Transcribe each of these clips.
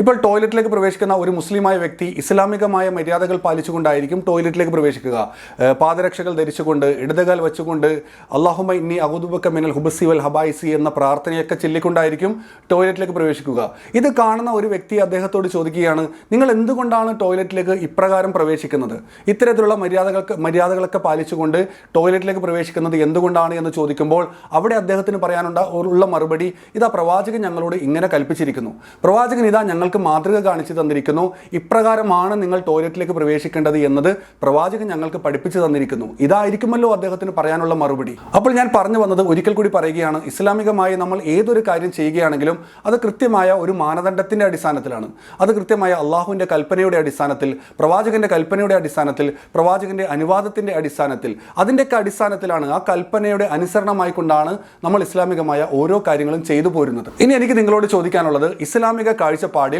ഇപ്പോൾ ടോയ്ലറ്റിലേക്ക് പ്രവേശിക്കുന്ന ഒരു മുസ്ലിമായ വ്യക്തി ഇസ്ലാമികമായ മര്യാദകൾ പാലിച്ചുകൊണ്ടായിരിക്കും ടോയ്ലറ്റിലേക്ക് പ്രവേശിക്കുക. പാദരക്ഷകൾ ധരിച്ചുകൊണ്ട് ഇടതുകാൽ വെച്ചുകൊണ്ട് അള്ളാഹുമ ഇന്നി അഹുദുബക്ക മിനൽ ഹുബസി വൽ ഹബായിസി എന്ന പ്രാർത്ഥനയൊക്കെ ചൊല്ലിക്കൊണ്ടായിരിക്കും ടോയ്ലറ്റിലേക്ക് പ്രവേശിക്കുക. ഇത് കാണുന്ന ഒരു വ്യക്തി അദ്ദേഹത്തോട് ചോദിക്കുകയാണ് നിങ്ങൾ എന്തുകൊണ്ടാണ് ടോയ്ലറ്റിലേക്ക് ഇപ്രകാരം പ്രവേശിക്കുന്നത്? ഇത്തരത്തിലുള്ള മര്യാദകൾക്ക് മര്യാദകളൊക്കെ പാലിച്ചുകൊണ്ട് ടോയ്ലറ്റിലേക്ക് പ്രവേശിക്കുന്നത് എന്തുകൊണ്ടാണ്? എന്ന് ചോദിക്കുമ്പോൾ അവിടെ അദ്ദേഹത്തിന് പറയാനുണ്ട ഉള്ള മറുപടി ഇതാ പ്രവാചകൻ ഞങ്ങളോട് ഇങ്ങനെ കൽപ്പിച്ചിരിക്കുന്നു. പ്രവാചകൻ ഇതാ ഞങ്ങൾക്ക് മാതൃക കാണിച്ചു തന്നിരിക്കുന്നു. ഇപ്രകാരമാണ് നിങ്ങൾ ടോയ്ലറ്റിലേക്ക് പ്രവേശിക്കേണ്ടത് എന്നത് പ്രവാചകൻ ഞങ്ങൾക്ക് പഠിപ്പിച്ചു തന്നിരിക്കുന്നു. ഇതായിരിക്കുമല്ലോ അദ്ദേഹത്തിന് പറയാനുള്ള മറുപടി. അപ്പോൾ ഞാൻ പറഞ്ഞു വന്നത് ഒരിക്കൽ കൂടി പറയുകയാണ്. ഇസ്ലാമികമായി നമ്മൾ ഏതൊരു കാര്യം ചെയ്യുകയാണെങ്കിലും അത് കൃത്യമായ ഒരു മാനദണ്ഡത്തിന്റെ അടിസ്ഥാനത്തിലാണ്. അത് കൃത്യമായ അള്ളാഹുവിന്റെ കൽപ്പനയുടെ അടിസ്ഥാനത്തിൽ പ്രവാചകന്റെ കൽപ്പനയുടെ അടിസ്ഥാനത്തിൽ പ്രവാചകന്റെ അനുവാദത്തിന്റെ അടിസ്ഥാനത്തിൽ. അതിന്റെയൊക്കെ അടിസ്ഥാനത്തിലാണ് ആ കൽപ്പനയുടെ അനുസരണമായി കൊണ്ടാണ് നമ്മൾ ഇസ്ലാമികമായ ഓരോ കാര്യങ്ങളും ചെയ്തു പോരുന്നത്. ഇനി എനിക്ക് നിങ്ങളോട് ചോദിക്കാനുള്ളത് ഇസ്ലാമിക കാഴ്ചപ്പാടിൽ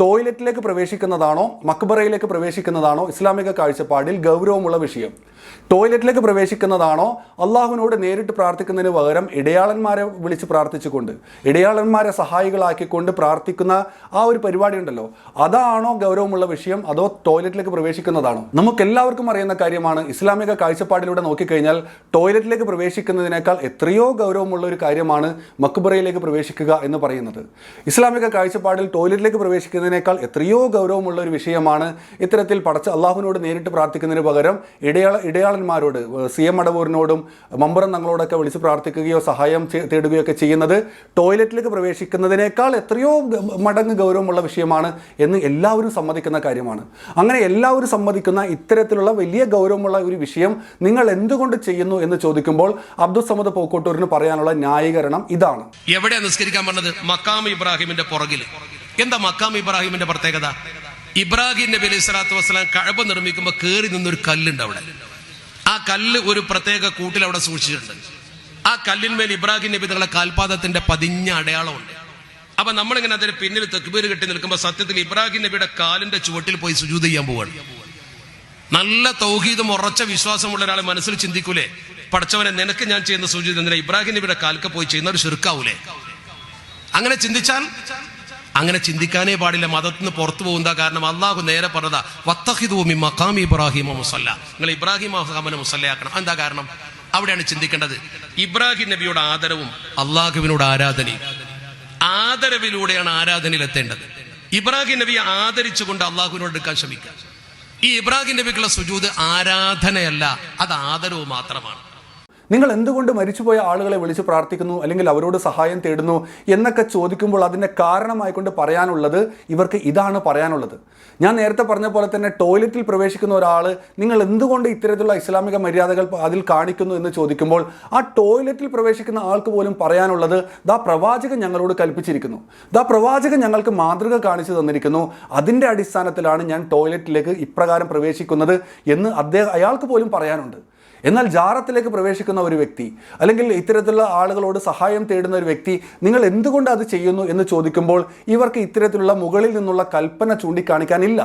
ടോയ്ലറ്റിലേക്ക് പ്രവേശിക്കുന്നതാണോ മക്ബറയിലേക്ക് പ്രവേശിക്കുന്നതാണോ ഇസ്ലാമിക കാഴ്ചപ്പാടിൽ ഗൗരവമുള്ള വിഷയം? ടോയ്ലറ്റിലേക്ക് പ്രവേശിക്കുന്നതാണോ അള്ളാഹുവിനോട് നേരിട്ട് പ്രാർത്ഥിക്കുന്നതിന് പകരം ഇടയാളന്മാരെ വിളിച്ച് പ്രാർത്ഥിച്ചുകൊണ്ട് ഇടയാളന്മാരെ സഹായികളാക്കിക്കൊണ്ട് പ്രാർത്ഥിക്കുന്ന ആ ഒരു പരിപാടി ഉണ്ടല്ലോ അതാണോ ഗൗരവമുള്ള വിഷയം അതോ ടോയ്ലറ്റിലേക്ക് പ്രവേശിക്കുന്നതാണോ? നമുക്ക് എല്ലാവർക്കും അറിയുന്ന കാര്യമാണ് ഇസ്ലാമിക കാഴ്ചപ്പാടിലൂടെ നോക്കിക്കഴിഞ്ഞാൽ ടോയ്ലറ്റിലേക്ക് പ്രവേശിക്കുന്നതിനേക്കാൾ എത്രയോ ഗൗരവമുള്ള ഒരു കാര്യമാണ് മക്ബറയിലേക്ക് പ്രവേശിക്കുക എന്ന് പറയുന്നത്. ഇസ്ലാമിക കാഴ്ചപ്പാടിൽ ടോയ്ലറ്റിലേക്ക് പ്രവേശിക്കുന്നതിനേക്കാൾ എത്രയോ ഗൗരവമുള്ള ഒരു വിഷയമാണ് ഇത്തരത്തിൽ പടച്ച അള്ളാഹുവിനോട് നേരിട്ട് പ്രാർത്ഥിക്കുന്നതിന് പകരം ഇടയാള ഇടയാളന്മാരോട് സി എം അടവൂരിനോടും മമ്പറം തങ്ങളോടൊക്കെ വിളിച്ച് പ്രാർത്ഥിക്കുകയോ സഹായം ചെ- തേടുകയോ ഒക്കെ ചെയ്യുന്നത് ടോയ്ലറ്റിലേക്ക് പ്രവേശിക്കുന്നതിനേക്കാൾ എത്രയോ മടങ്ങ് ഗൗരവമുള്ള വിഷയമാണ് എന്ന് എല്ലാവരും സമ്മതിക്കുന്ന കാര്യമാണ്. അങ്ങനെ എല്ലാവരും സമ്മതിക്കുന്ന ഇത്തരത്തിലുള്ള വലിയ ഗൗരവമുള്ള ഒരു വിഷയം നിങ്ങൾ എന്തുകൊണ്ട് ചെയ്യുന്നു എന്ന് ചോദിക്കുമ്പോൾ അബ്ദുൾ സമദ് പോക്കോട്ടൂരിന് പറയാനുള്ള ന്യായീകരണം ഇതാണ്. എവിടെ നിസ്കരിക്കാൻ പറഞ്ഞത്? മക്കാം ഇബ്രാഹിമിന്റെ പുറകിൽ എന്താ മക്കാം ഇബ്രാഹിമിന്റെ പ്രത്യേകത? ഇബ്രാഹിം നബി അലൈഹി സ്വലാത്തു വസ്സലാം കഴബ നിർമ്മിക്കുമ്പോൾ കയറി നിന്നൊരു കല്ലുണ്ട് അവിടെ. ആ കല്ല് ഒരു പ്രത്യേക കൂട്ടിൽ അവിടെ സൂക്ഷിച്ചിട്ടുണ്ട്. ആ കല്ലിന്മേൽ ഇബ്രാഹിം നബി തങ്ങളുടെ കാൽപാദത്തിന്റെ പതിഞ്ഞ അടയാളമുണ്ട്. അപ്പൊ നമ്മളിങ്ങനെ അതിന് പിന്നിൽ തെക്കുപേര് കെട്ടി നിൽക്കുമ്പോൾ സത്യത്തിൽ ഇബ്രാഹിം നബിയുടെ കാലിന്റെ ചുവട്ടിൽ പോയി സുജൂത് ചെയ്യാൻ പോവാണ്. നല്ല തൗഹീദും ഉറച്ച വിശ്വാസമുള്ള ഒരാളെ മനസ്സിൽ ചിന്തിക്കൂലേ? പഠിച്ചവനെ നിനക്ക് ഞാൻ ചെയ്യുന്ന എന്തിനാ? ഇബ്രാഹിം നബിയുടെ കാൽക്ക് പോയി ചെയ്യുന്ന ഒരു ഷിർക്കാവൂലേ അങ്ങനെ ചിന്തിച്ചാൽ അങ്ങനെ ചിന്തിക്കാനേ പാടില്ല. മതത്തിൽ നിന്ന് പുറത്തു പോകുന്ന കാരണം അള്ളാഹു നേരെ പറഞ്ഞതാ വത്തഹിദൂമി മക്കാം ഇബ്രാഹിം മുസല്ല. നിങ്ങൾ ഇബ്രാഹിം മഹാമനെ മുസല്ലയാക്കണം. എന്താ കാരണം? അവിടെയാണ് ചിന്തിക്കേണ്ടത്. ഇബ്രാഹിം നബിയുടെ ആദരവും അള്ളാഹുവിനോട് ആരാധനയും. ആദരവിലൂടെയാണ് ആരാധനയിൽ എത്തേണ്ടത് ഇബ്രാഹിം നബിയെ ആദരിച്ചുകൊണ്ട് അള്ളാഹുവിനോട് എടുക്കാൻ ശ്രമിക്കുക. ഈ ഇബ്രാഹിം നബിക്കുള്ള സുജൂത് ആരാധനയല്ല അത് ആദരവ് മാത്രമാണ്. നിങ്ങൾ എന്തുകൊണ്ട് മരിച്ചുപോയ ആളുകളെ വിളിച്ച് പ്രാർത്ഥിക്കുന്നു? അല്ലെങ്കിൽ അവരോട് സഹായം തേടുന്നു? എന്നൊക്കെ ചോദിക്കുമ്പോൾ അതിന്റെ കാരണമായിക്കൊണ്ട് പറയാനുള്ളത് ഇവർക്ക് ഇതാണ് പറയാനുള്ളത്. ഞാൻ നേരത്തെ പറഞ്ഞ പോലെ തന്നെ ടോയ്ലറ്റിൽ പ്രവേശിക്കുന്ന ഒരാൾ നിങ്ങൾ എന്തുകൊണ്ട് ഇത്തരത്തിലുള്ള ഇസ്ലാമിക മര്യാദകൾ അതിൽ കാണിക്കുന്നു എന്ന് ചോദിക്കുമ്പോൾ ആ ടോയ്ലറ്റിൽ പ്രവേശിക്കുന്ന ആൾക്ക് പോലും പറയാനുള്ളത് ദാ പ്രവാചകൻ ഞങ്ങളോട് കൽപ്പിച്ചിരിക്കുന്നു. ദാ പ്രവാചകൻ ഞങ്ങൾക്ക് മാതൃക കാണിച്ചു തന്നിരിക്കുന്നു. അതിന്റെ അടിസ്ഥാനത്തിലാണ് ഞാൻ ടോയ്ലറ്റിലേക്ക് ഇപ്രകാരം പ്രവേശിക്കുന്നത് എന്ന് അദ്ദേഹം അയാൾക്ക് പോലും പറയാനുണ്ട്. എന്നാൽ ജാറത്തിലേക്ക് പ്രവേശിക്കുന്ന ഒരു വ്യക്തി അല്ലെങ്കിൽ ഇത്തരത്തിലുള്ള ആളുകളോട് സഹായം തേടുന്ന ഒരു വ്യക്തി നിങ്ങൾ എന്തുകൊണ്ട് അത് ചെയ്യുന്നു എന്ന് ചോദിക്കുമ്പോൾ ഇവർക്ക് ഇത്തരത്തിലുള്ള മുകളിൽ നിന്നുള്ള കൽപ്പന ചൂണ്ടിക്കാണിക്കാനില്ല.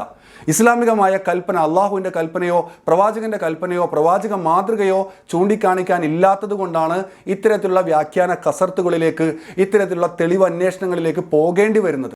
ഇസ്ലാമികമായ കൽപ്പന അള്ളാഹുവിന്റെ കൽപ്പനയോ പ്രവാചകന്റെ കൽപ്പനയോ പ്രവാചക മാതൃകയോ ചൂണ്ടിക്കാണിക്കാനില്ലാത്തത് കൊണ്ടാണ് ഇത്തരത്തിലുള്ള വ്യാഖ്യാന കസർത്തുകളിലേക്ക് ഇത്തരത്തിലുള്ള തെളിവ് അന്വേഷണങ്ങളിലേക്ക് പോകേണ്ടി വരുന്നത്.